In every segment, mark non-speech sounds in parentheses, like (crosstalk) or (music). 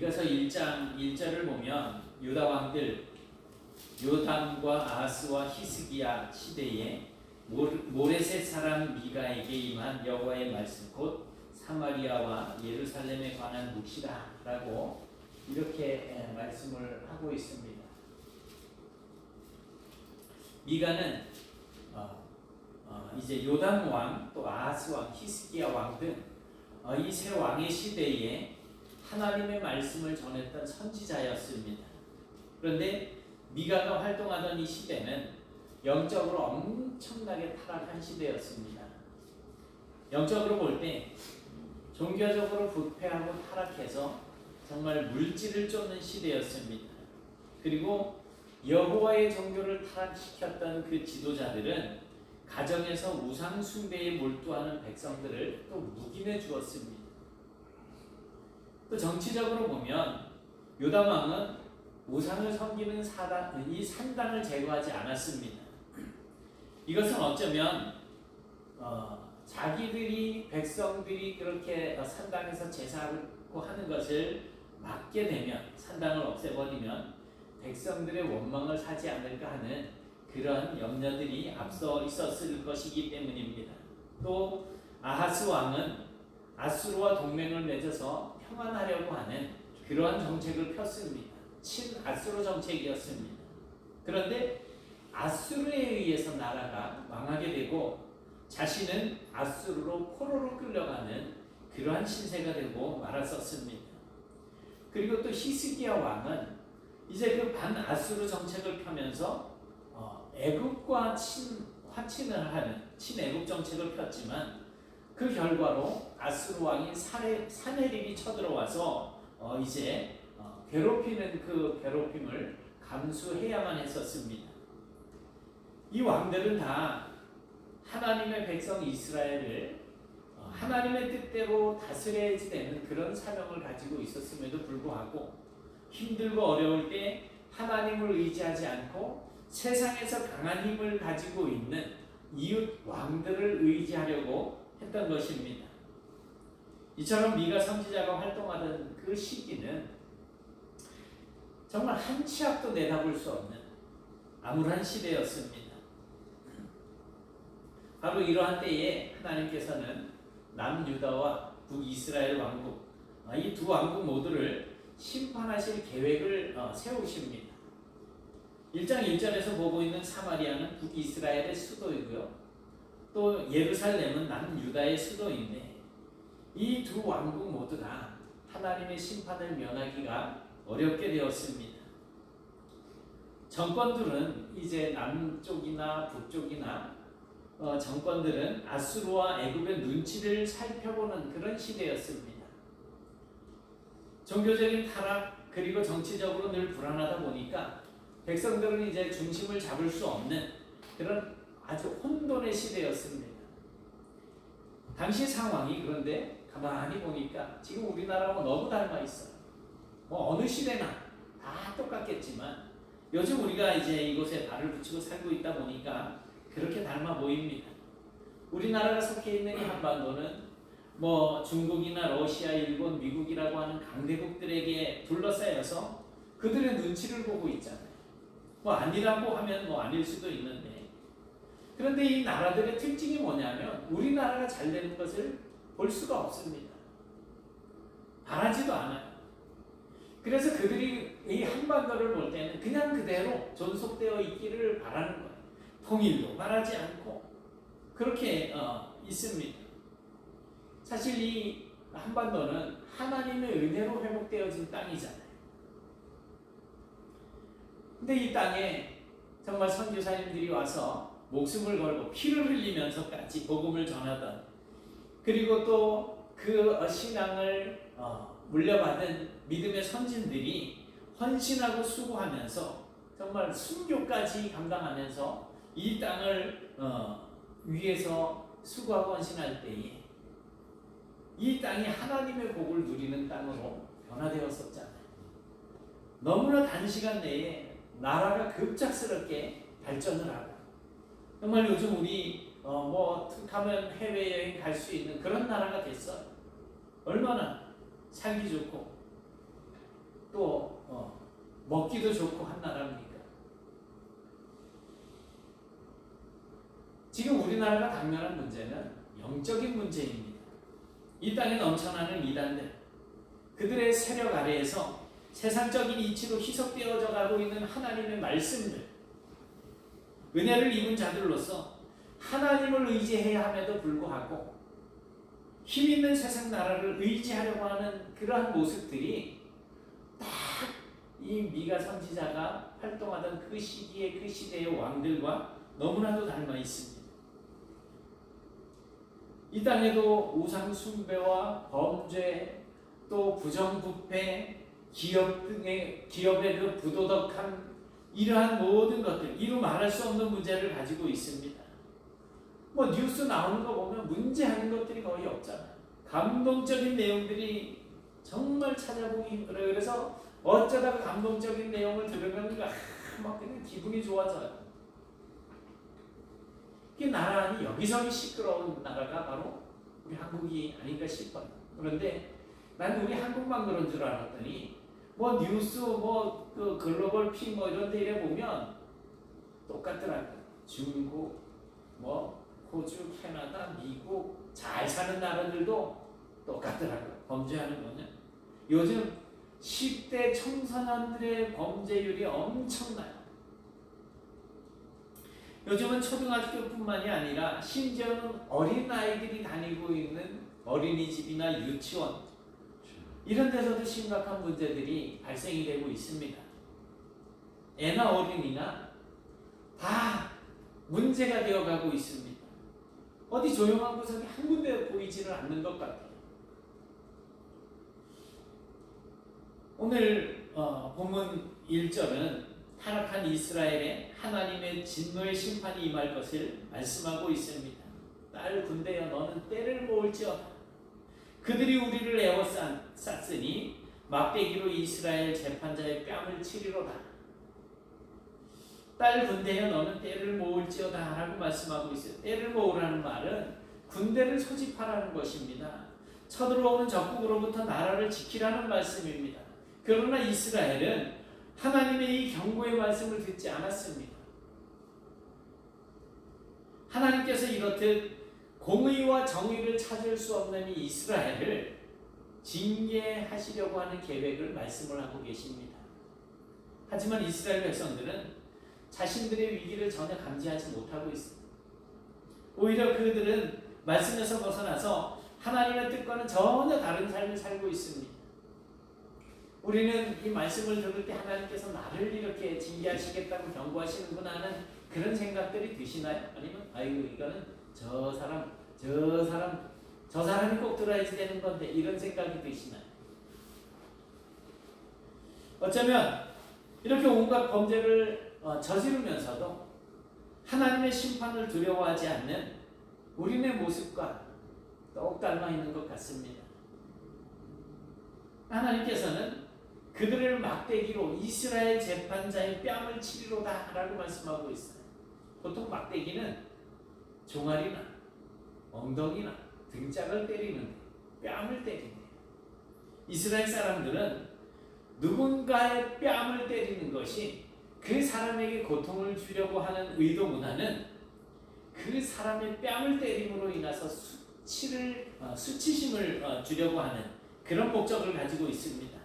미가서 1장 1절을 보면 유다 왕들 요담과 아하스와 히스기야 시대에 모레셋 사람 미가에게 임한 여호와의 말씀 곧 사마리아와 예루살렘에 관한 묵시라라고 이렇게 에, 말씀을 하고 있습니다. 미가는 어, 어, 이제 요담 왕, 또 아하스 왕, 히스기야 왕 등 이세 왕의 시대에 하나님의 말씀을 전했던 선지자였습니다. 그런데 미가가 활동하던 이 시대는 영적으로 엄청나게 타락한 시대였습니다. 영적으로 볼 때 종교적으로 부패하고 타락해서 정말 물질을 쫓는 시대였습니다. 그리고 여호와의 종교를 타락시켰던 그 지도자들은 가정에서 우상 숭배에 몰두하는 백성들을 또 묵인해 주었습니다. 또 정치적으로 보면 요담 왕은 우상을 섬기는 사단, 이 산당을 제거하지 않았습니다. 이것은 어쩌면 어, 자기들이 백성들이 그렇게 어, 산당에서 제사하고 하는 것을 막게 되면 산당을 없애버리면 백성들의 원망을 사지 않을까 하는 그런 염려들이 앞서 있었을 것이기 때문입니다. 또 아하스 왕은 아수르와 동맹을 맺어서 평안하려고 하는 그러한 정책을 폈습니다. 친아수르 정책이었습니다. 그런데 아수르에 의해서 나라가 망하게 되고 자신은 아수르로 포로로 끌려가는 그러한 신세가 되고 말았었습니다. 그리고 또 히스기야 왕은 이제 그 반아수르 정책을 펴면서 어, 애국과 친 화친을 하는 친애국 정책을 폈지만 그 결과로 아수르 왕이 사내, 사내립이 쳐들어와서 어, 이제 어, 괴롭히는 그 괴롭힘을 감수해야만 했었습니다. 이 왕들은 다 하나님의 백성 이스라엘을 어, 하나님의 뜻대로 다스려야지 되는 그런 사명을 가지고 있었음에도 불구하고 힘들고 어려울 때 하나님을 의지하지 않고 세상에서 강한 힘을 가지고 있는 이웃 왕들을 의지하려고 했던 것입니다. 이처럼 미가 선지자가 활동하던 그 시기는 정말 한 치 앞도 내다볼 수 없는 암울한 시대였습니다. 바로 이러한 때에 하나님께서는 남유다와 북이스라엘 왕국 아, 이두 왕국 모두를 심판하실 계획을 어, 세우십니다. 1장 1절에서 보고 있는 사마리아는 북이스라엘의 수도이고요. 또 예루살렘은 남유다의 수도인데 이 두 왕국 모두가 하나님의 심판을 면하기가 어렵게 되었습니다. 정권들은 이제 남쪽이나 북쪽이나 어, 정권들은 아수르와 애굽의 눈치를 살펴보는 그런 시대였습니다. 종교적인 타락 그리고 정치적으로 늘 불안하다 보니까 백성들은 이제 중심을 잡을 수 없는 그런 아주 혼돈의 시대였습니다. 당시 상황이 그런데 가만히 보니까 지금 우리나라하고 너무 닮아 있어요. 뭐 어느 시대나 다 똑같겠지만 요즘 우리가 이제 이곳에 발을 붙이고 살고 있다 보니까 그렇게 닮아 보입니다. 우리나라가 속해 있는 이 한반도는 뭐 중국이나 러시아, 일본, 미국이라고 하는 강대국들에게 둘러싸여서 그들의 눈치를 보고 있잖아요. 뭐 아니라고 하면 뭐 아닐 수도 있는데 그런데 이 나라들의 특징이 뭐냐면 우리나라가 잘 되는 것을 볼 수가 없습니다. 바라지도 않아요. 그래서 그들이 이 한반도를 볼 때는 그냥 그대로 존속되어 있기를 바라는 거예요. 통일도 바라지 않고 그렇게 어, 있습니다. 사실 이 한반도는 하나님의 은혜로 회복되어진 땅이잖아요. 근데 이 땅에 정말 선교사님들이 와서 목숨을 걸고 피를 흘리면서까지 복음을 전하던 그리고 또 그 신앙을 어, 물려받은 믿음의 선진들이 헌신하고 수고하면서 정말 순교까지 감당하면서 이 땅을 어, 위해서 수고하고 헌신할 때에 이 땅이 하나님의 복을 누리는 땅으로 변화되었었잖아요. 너무나 단시간 내에 나라가 급작스럽게 발전을 하고 정말 요즘 우리 어, 뭐 툭하면 해외여행 갈 수 있는 그런 나라가 됐어요. 얼마나 살기 좋고 또 어, 먹기도 좋고 한 나라입니까? 지금 우리나라가 당면한 문제는 영적인 문제입니다. 이 땅에 넘쳐나는 이단들, 그들의 세력 아래에서 세상적인 이치로 희석되어져 가고 있는 하나님의 말씀들, 은혜를 입은 자들로서 하나님을 의지해야 함에도 불구하고 힘 있는 세상 나라를 의지하려고 하는 그러한 모습들이 딱 이 미가 선지자가 활동하던 그 시기의 그 시대의 왕들과 너무나도 닮아 있습니다. 이 땅에도 우상 숭배와 범죄 또 부정부패 기업 등의 기업의 그 부도덕한 이러한 모든 것들 이루 말할 수 없는 문제를 가지고 있습니다. 뭐 뉴스 나오는 거 보면 문제하는 것들이 거의 없잖아요. 감동적인 내용들이 정말 찾아보기 힘들어요. 그래서 어쩌다가 감동적인 내용을 들으면 아, 막 그냥 기분이 좋아져요. 이 나라니 여기저기 시끄러운 나라가 바로 우리 한국이 아닌가 싶어요. 그런데 난 우리 한국만 그런 줄 알았더니 뭐 뉴스 뭐 그 글로벌 피 뭐 이런 데 이래 보면 똑같더라고요. 중국 뭐 호주, 캐나다, 미국 잘 사는 나라들도 똑같더라고요. 범죄하는 거는 요즘 10대 청소년들의 범죄율이 엄청나요. 요즘은 초등학교뿐만이 아니라 심지어는 어린 아이들이 다니고 있는 어린이집이나 유치원 이런 데서도 심각한 문제들이 발생이 되고 있습니다. 애나 어린이나 다 문제가 되어가고 있습니다. 어디 조용한 구석이 한 군데 보이지를 않는 것 같아요. 오늘 어, 본문 1절은 타락한 이스라엘에 하나님의 진노의 심판이 임할 것을 말씀하고 있습니다. 딸 군대여 너는 때를 모을지어다. 그들이 우리를 에워쌌으니 막대기로 이스라엘 재판자의 뺨을 치리로다. 딸 군대여 너는 때를 모을지어다 라고 말씀하고 있어요. 때를 모으라는 말은 군대를 소집하라는 것입니다. 쳐들어오는 적국으로부터 나라를 지키라는 말씀입니다. 그러나 이스라엘은 하나님의 이 경고의 말씀을 듣지 않았습니다. 하나님께서 이렇듯 공의와 정의를 찾을 수 없는 이 이스라엘을 징계하시려고 하는 계획을 말씀을 하고 계십니다. 하지만 이스라엘 백성들은 자신들의 위기를 전혀 감지하지 못하고 있습니다. 오히려 그들은 말씀에서 벗어나서 하나님의 뜻과는 전혀 다른 삶을 살고 있습니다. 우리는 이 말씀을 들을 때 하나님께서 나를 이렇게 징계하시겠다고 경고하시는구나 하는 그런 생각들이 드시나요? 아니면 아이고 이거는 저 사람 저 사람 저 사람이 꼭 들어야지 되는 건데 이런 생각이 드시나요? 어쩌면 이렇게 온갖 범죄를 어, 저지르면서도 하나님의 심판을 두려워하지 않는 우리네 모습과 똑 닮아 있는 것 같습니다. 하나님께서는 그들을 막대기로 이스라엘 재판자의 뺨을 치리로다 라고 말씀하고 있어요. 보통 막대기는 종아리나 엉덩이나 등짝을 때리는데 뺨을 때린대요. 이스라엘 사람들은 누군가의 뺨을 때리는 것이 그 사람에게 고통을 주려고 하는 의도보다는 그 사람의 뺨을 때림으로 인해서 수치를 어, 수치심을 어, 주려고 하는 그런 목적을 가지고 있습니다.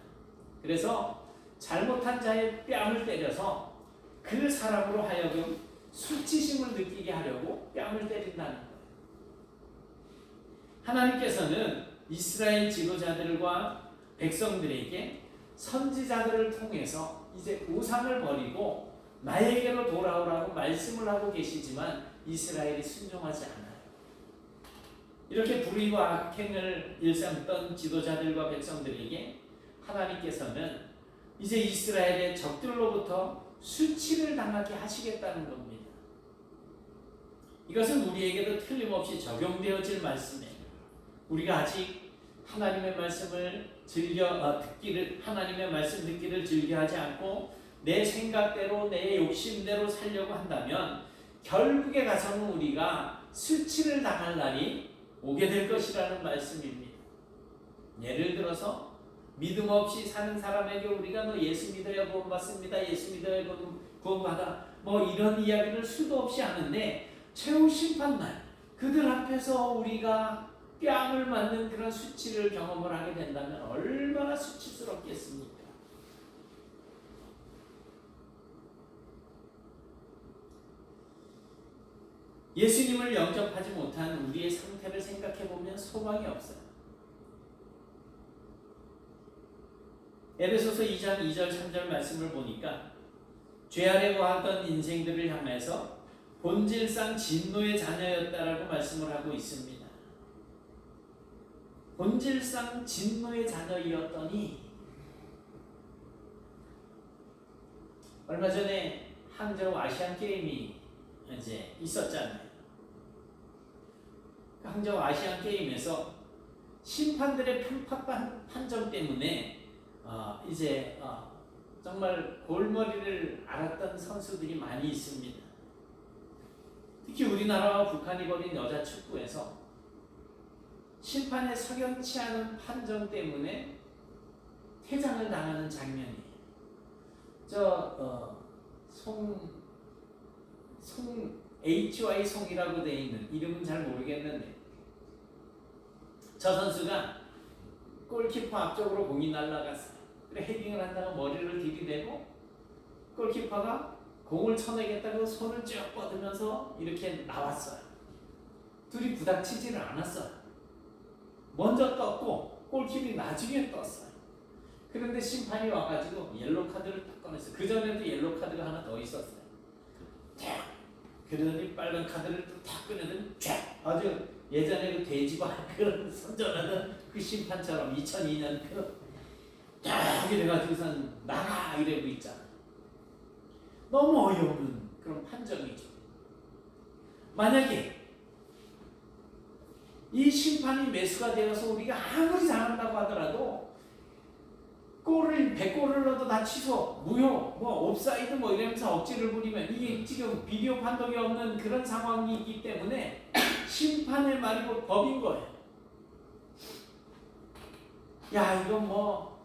그래서 잘못한 자의 뺨을 때려서 그 사람으로 하여금 수치심을 느끼게 하려고 뺨을 때린다는. 하나님께서는 이스라엘 지도자들과 백성들에게 선지자들을 통해서 이제 우상을 버리고 나에게로 돌아오라고 말씀을 하고 계시지만 이스라엘이 순종하지 않아요. 이렇게 불의와 악행을 일삼던 지도자들과 백성들에게 하나님께서는 이제 이스라엘의 적들로부터 수치를 당하게 하시겠다는 겁니다. 이것은 우리에게도 틀림없이 적용되어질 말씀이에요. 우리가 아직 하나님의 말씀을 즐겨 어, 듣기를 하나님의 말씀 듣기를 즐겨하지 않고 내 생각대로 내 욕심대로 살려고 한다면 결국에 가서는 우리가 수치를 당할 날이 오게 될 것이라는 말씀입니다. 예를 들어서 믿음 없이 사는 사람에게 우리가 너 예수 믿어야 구원 받습니다. 예수 믿어야 구원- 구원받아. 뭐 이런 이야기를 수도 없이 하는데 최후 심판날 그들 앞에서 우리가 뺨을 맞는 그런 수치를 경험을 하게 된다면 얼마나 수치스럽겠습니까? 예수님을 영접하지 못한 우리의 상태를 생각해 보면 소망이 없어요. 에베소서 2장 2절 3절 말씀을 보니까 죄 아래 거하던 인생들을 향해서 본질상 진노의 자녀였다라고 말씀을 하고 있습니다. 본질상 진노의 자녀이었더니 얼마 전에 항저우 아시안 게임이 이제 있었잖아요. 그 항저우 아시안 게임에서 심판들의 편파판 판정 때문에 어, 이제 어, 정말 골머리를 앓았던 선수들이 많이 있습니다. 특히 우리나라와 북한이 벌인 여자 축구에서 심판에 석연치 않은 판정 때문에 퇴장을 당하는 장면이에요. 저송 송 HY 송이라고 돼 있는 이름은 잘 모르겠는데 저 선수가 골키퍼 앞쪽으로 공이 날아갔어요. 헤딩을 한다가 머리를 들이대고 골키퍼가 공을 쳐내겠다고 손을 쭉 뻗으면서 이렇게 나왔어요. 둘이 부닥치지를 않았어요. 먼저 떴고 골키퍼이 나중에 떴어요. 그런데 심판이 와가지고 옐로 카드를 딱 꺼냈어요. 그 전에도 옐로 카드가 하나 더 있었어요. 탁! 그러더니 빨간 카드를 탁 꺼내더니 쫙! 아주 예전에 그 돼지바 (laughs) 그런 선전하던 그 심판처럼 2002년 그딱 이래가지고선 나가 이러고 있잖아. 너무 어이없는 그런 판정이죠. 만약에 이 심판이 매수가 되어서 우리가 아무리 잘한다고 하더라도 골을 100골을 넣어도 다 취소, 무효, 뭐 옵사이드 뭐 이러면서 억지를 부리면 이게 지금 비디오 판독이 없는 그런 상황이 있기 때문에 심판의 말이 곧 법인 거예요. 야 이건 뭐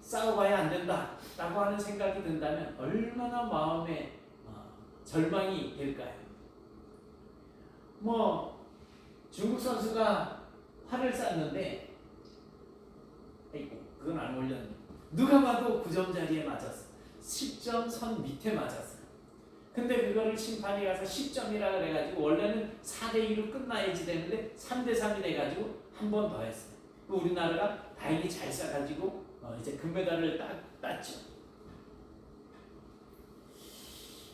싸워봐야 안 된다 라고 하는 생각이 든다면 얼마나 마음에 어, 절망이 될까요? 뭐 중국 선수가 활을 쐈는데 아이고 그건 안 올렸네. 누가 봐도 9점 자리에 맞았어. 10점 선 밑에 맞았어. 근데 그거를 심판이 가서 10점이라 그래가지고 원래는 4대 2로 끝나야지 되는데 3대 3이 돼가지고 한 번 더 했어요. 그 우리나라가 다행히 잘 쏴가지고 어 이제 금메달을 따, 땄죠.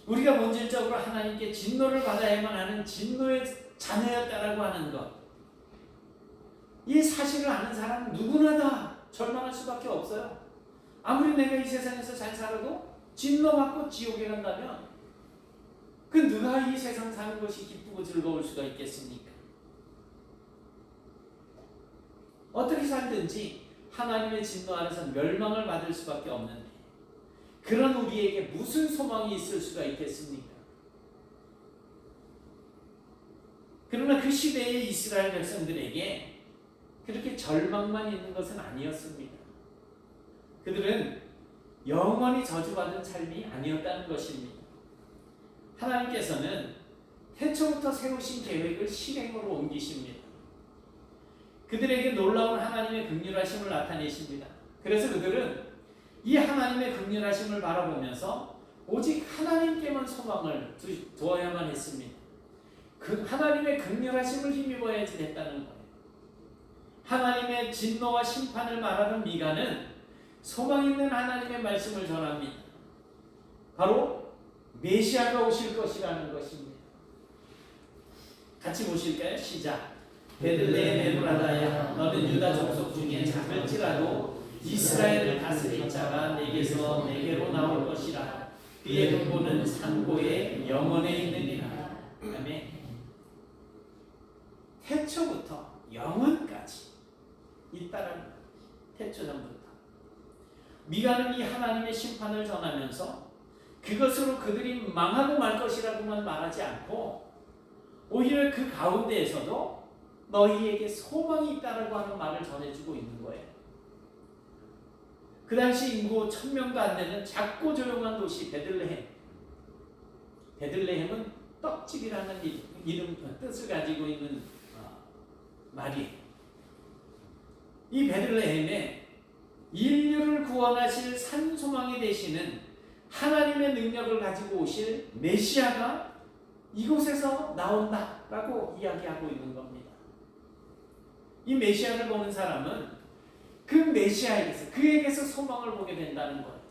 우리가 본질적으로 하나님께 진노를 받아야만 하는 진노의 자녀였다라고 하는 것. 이 사실을 아는 사람은 누구나 다 절망할 수밖에 없어요. 아무리 내가 이 세상에서 잘 살아도 진노받고 지옥에 간다면 그 누가 이 세상 사는 것이 기쁘고 즐거울 수가 있겠습니까? 어떻게 살든지 하나님의 진노 아래서 멸망을 받을 수밖에 없는데 그런 우리에게 무슨 소망이 있을 수가 있겠습니까? 그러나 그 시대의 이스라엘 백성들에게 그렇게 절망만 있는 것은 아니었습니다. 그들은 영원히 저주받은 삶이 아니었다는 것입니다. 하나님께서는 태초부터 세우신 계획을 실행으로 옮기십니다. 그들에게 놀라운 하나님의 극률하심을 나타내십니다. 그래서 그들은 이 하나님의 극률하심을 바라보면서 오직 하나님께만 소망을 두, 두어야만 했습니다. 그 하나님의 극률하심을 힘입어야지 됐다는 거예요. 하나님의 진노와 심판을 말하는 미가는 소망 있는 하나님의 말씀을 전합니다. 바로 메시아가 오실 것이라는 것입니다. 같이 보실까요? 시작. 베들레헴 에브라다야 너는 유다 족속 중에 작을지라도 이스라엘을 다스릴 자가 내게서 내게로 나올 것이라 그의 근본은 상고의 영원에 있느니라 아멘 태초부터 영원까지 있다라는 태초전부터 미가는 이 하나님의 심판을 전하면서 그것으로 그들이 망하고 말 것이라고만 말하지 않고 오히려 그 가운데에서도 너희에게 소망이 있다라고 하는 말을 전해주고 있는 거예요. 그 당시 인구 1000명도 안 되는 작고 조용한 도시 베들레헴. 베들레헴은 떡집이라는 이- 이름 뜻을 가지고 있는 어, 말이에요. 이 베들레헴에 인류를 구원하실 산소망이 되시는 하나님의 능력을 가지고 오실 메시아가 이곳에서 나온다라고 이야기하고 있는 겁니다. 이 메시아를 보는 사람은 그 메시아에게서 그에게서 소망을 보게 된다는 거예요.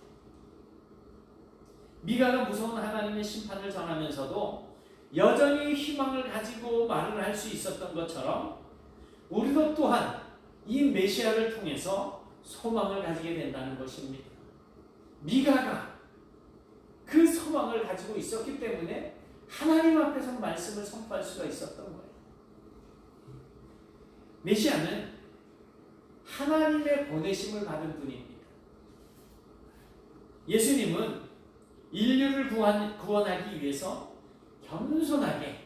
미가가 무서운 하나님의 심판을 전하면서도 여전히 희망을 가지고 말을 할 수 있었던 것처럼 우리도 또한 이 메시아를 통해서 소망을 가지게 된다는 것입니다. 미가가 그 소망을 가지고 있었기 때문에 하나님 앞에서 말씀을 선포할 수가 있었던 거예요. 메시아는 하나님의 보내심을 받은 분입니다. 예수님은 인류를 구원, 구원하기 위해서 겸손하게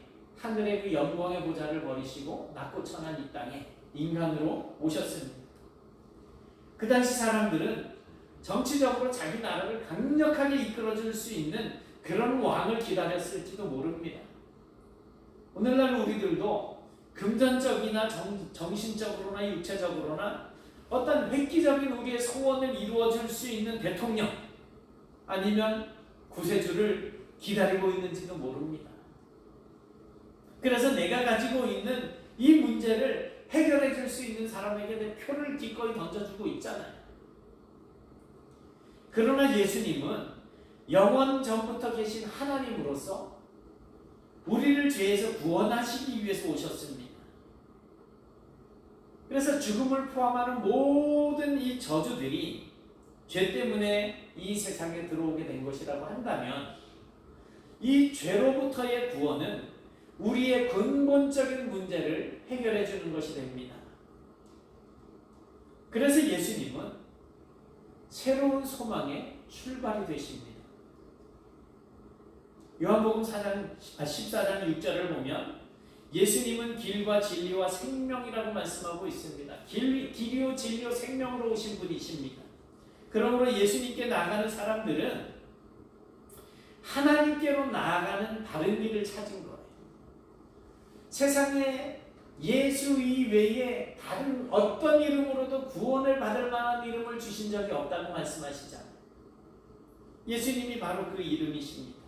하늘의 그 영광의 보좌를 버리시고 낮고 천한 이 땅에 인간으로 오셨습니다. 그 당시 사람들은 정치적으로 자기 나라를 강력하게 이끌어줄 수 있는 그런 왕을 기다렸을지도 모릅니다. 오늘날 우리들도 금전적이나 정, 정신적으로나 육체적으로나 어떤 획기적인 우리의 소원을 이루어줄 수 있는 대통령 아니면 구세주를 기다리고 있는지도 모릅니다. 그래서 내가 가지고 있는 이 문제를 해결해 줄 수 있는 사람에게 내 표를 기꺼이 던져주고 있잖아요. 그러나 예수님은 영원 전부터 계신 하나님으로서 우리를 죄에서 구원하시기 위해서 오셨습니다. 그래서 죽음을 포함하는 모든 이 저주들이 죄 때문에 이 세상에 들어오게 된 것이라고 한다면 이 죄로부터의 구원은 우리의 근본적인 문제를 해결해 주는 것이 됩니다. 그래서 예수님은 새로운 소망의 출발이 되십니다. 요한복음 4장, 아, 14장 6절을 보면 예수님은 길과 진리와 생명이라고 말씀하고 있습니다. 길, 길이요 진리요 생명으로 오신 분이십니다. 그러므로 예수님께 나아가는 사람들은 하나님께로 나아가는 다른 길을 찾은 거예요. 세상에 예수 이외에 다른 어떤 이름으로도 구원을 받을 만한 이름을 주신 적이 없다고 말씀하시잖아요. 예수님이 바로 그 이름이십니다.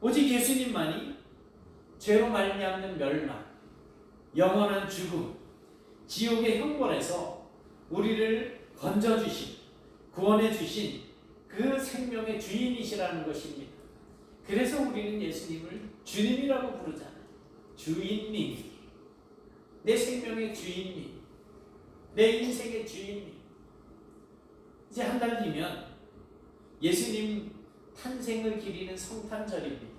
오직 예수님만이 죄로 말미암는 멸망, 영원한 죽음, 지옥의 형벌에서 우리를 건져 주신, 구원해 주신 그 생명의 주인이시라는 것입니다. 그래서 우리는 예수님을 주님이라고 부르잖아요. 주인님. 내 생명의 주인님. 내 인생의 주인님. 이제 한 달 뒤면 예수님 탄생을 기리는 성탄절입니다.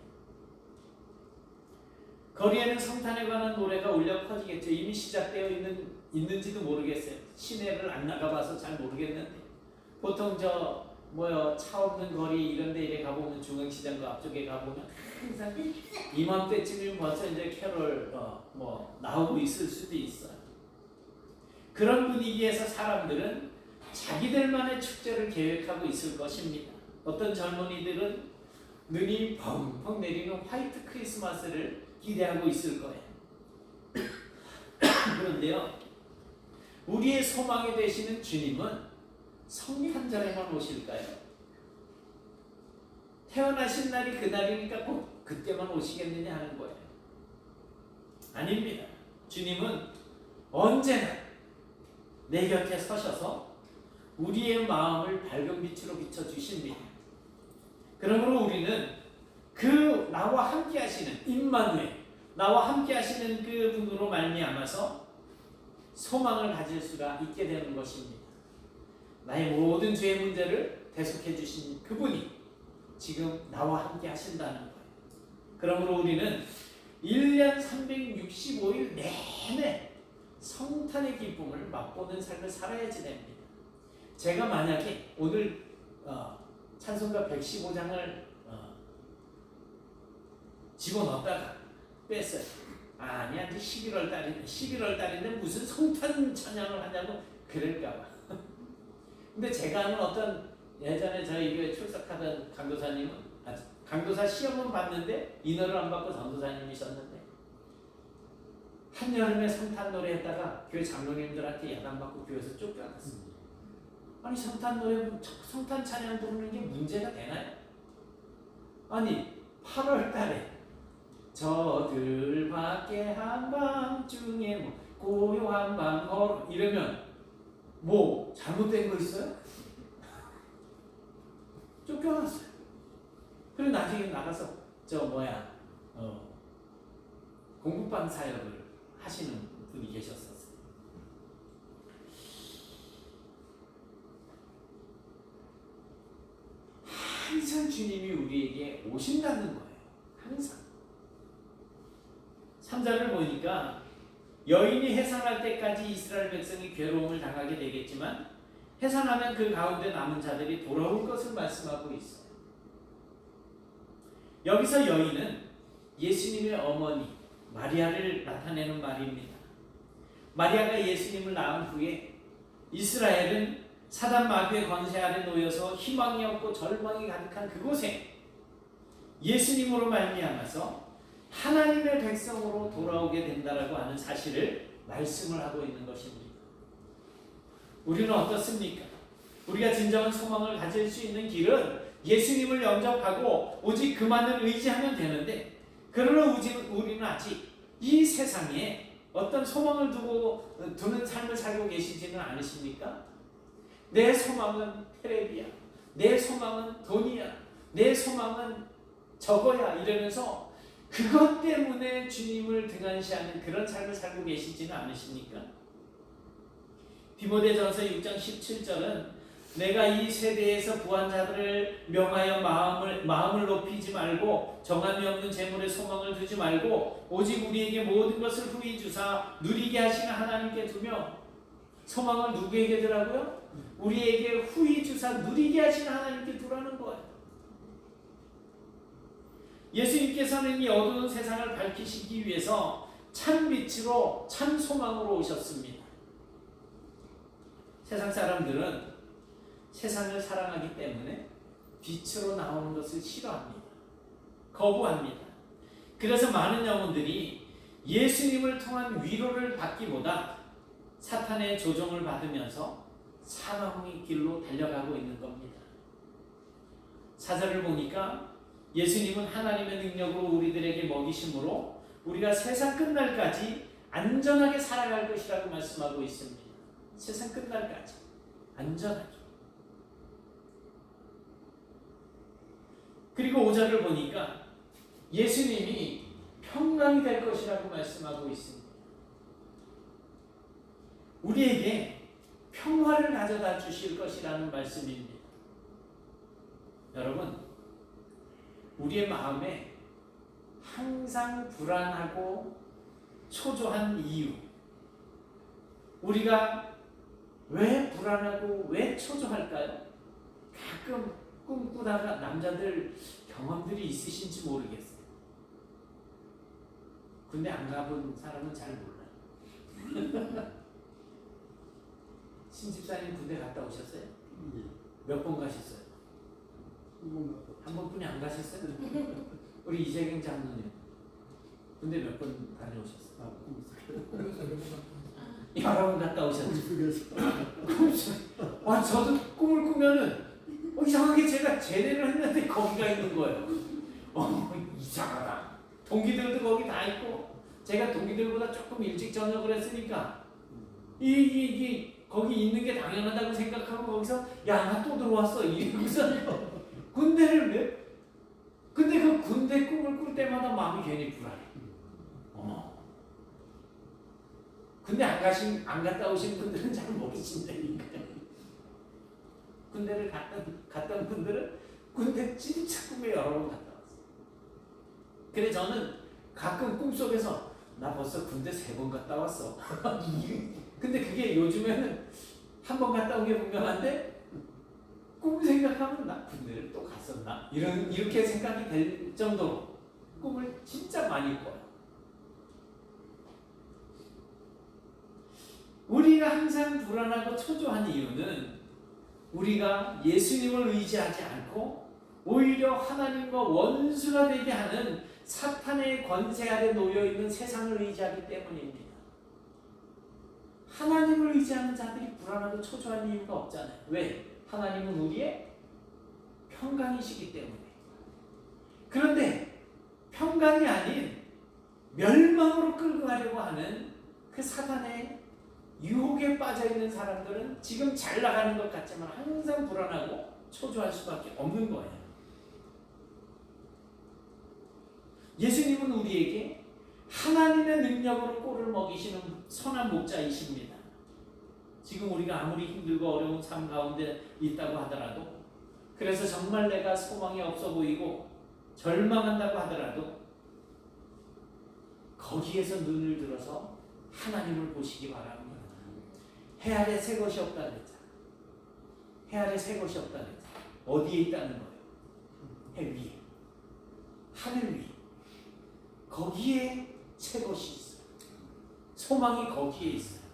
거리에는 성탄에 관한 노래가 울려 퍼지겠죠. 이미 시작되어 있는, 있는지도 모르겠어요. 시내를 안 나가봐서 잘 모르겠는데. 보통 저, 뭐요, 차 없는 거리 이런 데 이래 가보면 중앙시장 그 앞쪽에 가보면 항상 이맘때쯤이면 벌써 이제 캐롤, 어, 뭐, 나오고 있을 수도 있어요. 그런 분위기에서 사람들은 자기들만의 축제를 계획하고 있을 것입니다. 어떤 젊은이들은 눈이 펑펑 내리는 화이트 크리스마스를 기대하고 있을 거예요. (coughs) 그런데요, 우리의 소망이 되시는 주님은 성탄절에만 오실까요? 태어나신 날이 그날이니까 꼭 그때만 오시겠느냐 하는 거예요. 아닙니다. 주님은 언제나 내 곁에 서셔서 우리의 마음을 밝은 빛으로 비춰 주십니다. 그러므로 우리는 그 나와 함께 하시는 임마누엘 나와 함께 하시는 그 분으로 말미암아서 소망을 가질 수가 있게 되는 것입니다. 나의 모든 죄의 문제를 대속해 주신 그분이 지금 나와 함께 하신다는 거예요. 그러므로 우리는 1년 365일 내내 성탄의 기쁨을 맛보는 삶을 살아야지 됩니다. 제가 만약에 오늘 어, 찬송가 115장을 어, 집어넣었다가 뺐어요. 아니야 이제 11월 달인데 11월 달인데 무슨 성탄 찬양을 하냐고 그럴까봐. 근데 제가 아는 어떤 예전에 저희 교회 출석하던 강도사님은 아, 강도사 시험은 봤는데 인허를 안 받고 전도사님이셨는데 한여름에 성탄 노래 했다가 교회 장로님들한테 야단 받고 교회에서 쫓겨났어요. 아니 성탄 노래 성탄 찬양 부르는 게 문제가 되나요? 아니 8월 달에 저들 밖에 한밤중에 뭐 고요한 밤 걸어 이러면 뭐 잘못된 거 있어요? (laughs) 쫓겨났어요. 그리고 나중에 나가서 저 뭐야 어, 공부방 사역을 하시는 분이 계셨었어요. 항상 주님이 우리에게 오신다는 거예요. 항상. 3절을 보니까 여인이 해산할 때까지 이스라엘 백성이 괴로움을 당하게 되겠지만 해산하면 그 가운데 남은 자들이 돌아올 것을 말씀하고 있어요. 여기서 여인은 예수님의 어머니 마리아를 나타내는 말입니다. 마리아가 예수님을 낳은 후에 이스라엘은 사단 마귀의 권세 아래 놓여서 희망이 없고 절망이 가득한 그곳에 예수님으로 말미암아서 하나님의 백성으로 돌아오게 된다라고 하는 사실을 말씀을 하고 있는 것입니다. 우리는 어떻습니까? 우리가 진정한 소망을 가질 수 있는 길은 예수님을 영접하고 오직 그만을 의지하면 되는데 그러나 우리는 아직 이 세상에 어떤 소망을 두고 두는 삶을 살고 계시지는 않으십니까? 내 소망은 테레비야. 내 소망은 돈이야. 내 소망은 저거야. 이러면서 그것 때문에 주님을 등한시하는 그런 삶을 살고 계시지는 않으십니까? 디모데전서 6장 17절은 내가 이 세대에서 부한 자들을 명하여 마음을 마음을 높이지 말고 정함이 없는 재물에 소망을 두지 말고 오직 우리에게 모든 것을 후히 주사 누리게 하시는 하나님께 두며 소망을 누구에게 두라고요? 우리에게 후히 주사 누리게 하시는 하나님께 두라는 거예요. 예수님께서는 이 어두운 세상을 밝히시기 위해서 참 빛으로 참 소망으로 오셨습니다. 세상 사람들은 세상을 사랑하기 때문에 빛으로 나오는 것을 싫어합니다. 거부합니다. 그래서 많은 영혼들이 예수님을 통한 위로를 받기보다 사탄의 조종을 받으면서 사망의 길로 달려가고 있는 겁니다. 사절을 보니까 예수님은 하나님의 능력으로 우리들에게 먹이심으로 우리가 세상 끝날까지 안전하게 살아갈 것이라고 말씀하고 있습니다. 세상 끝날까지 안전하게. 그리고 5절을 보니까 예수님이 평강이 될 것이라고 말씀하고 있습니다. 우리에게 평화를 가져다 주실 것이라는 말씀입니다. 여러분, 우리의 마음에 항상 불안하고 초조한 이유, 우리가 왜 불안하고 왜 초조할까요? 가끔 꿈꾸다가 남자들 경험들이 있으신지 모르겠어요. 근데 안 가본 사람은 잘 몰라요. (laughs) 신집사님 군대 갔다 오셨어요? 몇 번 가셨어요? 한 번뿐이 안 가셨어요? (laughs) 우리 이재경 장로님 군대 몇번 다녀오셨어요? 여러 번 갔다 오셨죠? 와 저도 꿈을 꾸면은 어, 이상하게 제가 제대를 했는데 거기가 있는 거예요. 어 이상하다. 동기들도 거기 다 있고 제가 동기들보다 조금 일찍 전역을 했으니까 이, 이, 이 거기 있는 게 당연하다고 생각하고 거기서 야 나 또 들어왔어 이러고서 군대를 왜? 근데 그 군대 꿈을 꿀 때마다 마음이 괜히 불안해. 어. 근데 안 가신 안 갔다 오신 분들은 잘 모르신다니까. 군대를 갔던 갔던 분들은 군대 진짜 꿈에 여러 번 갔다 왔어. 그래 저는 가끔 꿈 속에서 나 벌써 군대 세 번 갔다 왔어. (laughs) 근데 그게 요즘에는 한 번 갔다 온 게 분명한데 꿈 생각하면 나쁜 데를 또 갔었나? 이런, 이렇게 생각이 될 정도로 꿈을 진짜 많이 꿔요. 우리가 항상 불안하고 초조한 이유는 우리가 예수님을 의지하지 않고 오히려 하나님과 원수가 되게 하는 사탄의 권세 아래 놓여있는 세상을 의지하기 때문입니다. 하나님을 의지하는 자들이 불안하고 초조한 이유가 없잖아요. 왜? 하나님은 우리의 평강이시기 때문에. 그런데 평강이 아닌 멸망으로 끌고 가려고 하는 그 사단의 유혹에 빠져 있는 사람들은 지금 잘 나가는 것 같지만 항상 불안하고 초조할 수밖에 없는 거예요. 예수님은 우리에게 하나님의 능력으로 꼴을 먹이시는 선한 목자이십니다. 지금 우리가 아무리 힘들고 어려운 삶 가운데 있다고 하더라도 그래서 정말 내가 소망이 없어 보이고 절망한다고 하더라도 거기에서 눈을 들어서 하나님을 보시기 바랍니다. 해 아래 새 것이 없다 그랬잖아. 해 아래 새 것이 없다 그랬잖아. 어디에 있다는 거예요? 해 위에. 하늘 위. 거기에 새 것이 있어요. 소망이 거기에 있어요.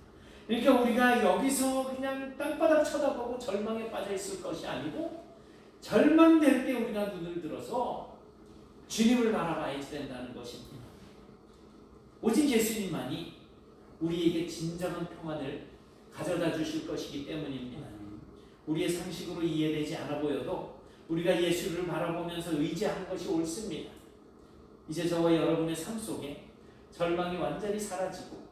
그러니까 우리가 여기서 그냥 땅바닥 쳐다보고 절망에 빠져 있을 것이 아니고 절망될 때 우리가 눈을 들어서 주님을 바라봐야 된다는 것입니다. 오직 예수님만이 우리에게 진정한 평안을 가져다 주실 것이기 때문입니다. 우리의 상식으로 이해되지 않아 보여도 우리가 예수를 바라보면서 의지하는 것이 옳습니다. 이제 저와 여러분의 삶 속에 절망이 완전히 사라지고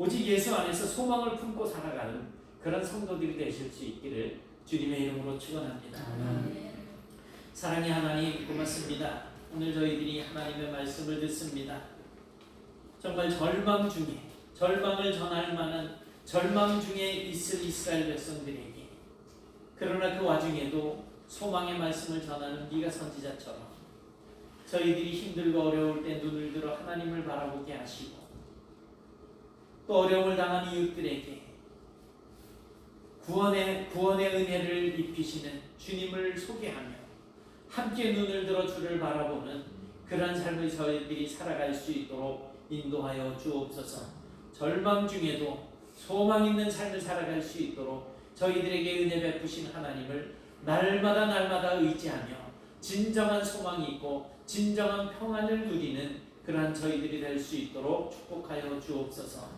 오직 예수 안에서 소망을 품고 살아가는 그런 성도들이 되실 수 있기를 주님의 이름으로 축원합니다. 사랑의 하나님 고맙습니다. 오늘 저희들이 하나님의 말씀을 듣습니다. 정말 절망 중에 절망을 전할 만한 절망 중에 있을 이스라엘 백성들에게 그러나 그 와중에도 소망의 말씀을 전하는 네가 선지자처럼 저희들이 힘들고 어려울 때 눈을 들어 하나님을 바라보게 하시고 또 어려움을 당한 이웃들에게 구원의 구원의 은혜를 입히시는 주님을 소개하며 함께 눈을 들어 주를 바라보는 그러한 삶을 저희들이 살아갈 수 있도록 인도하여 주옵소서. 절망 중에도 소망 있는 삶을 살아갈 수 있도록 저희들에게 은혜 베푸신 하나님을 날마다 날마다 의지하며 진정한 소망이 있고 진정한 평안을 누리는 그러한 저희들이 될 수 있도록 축복하여 주옵소서.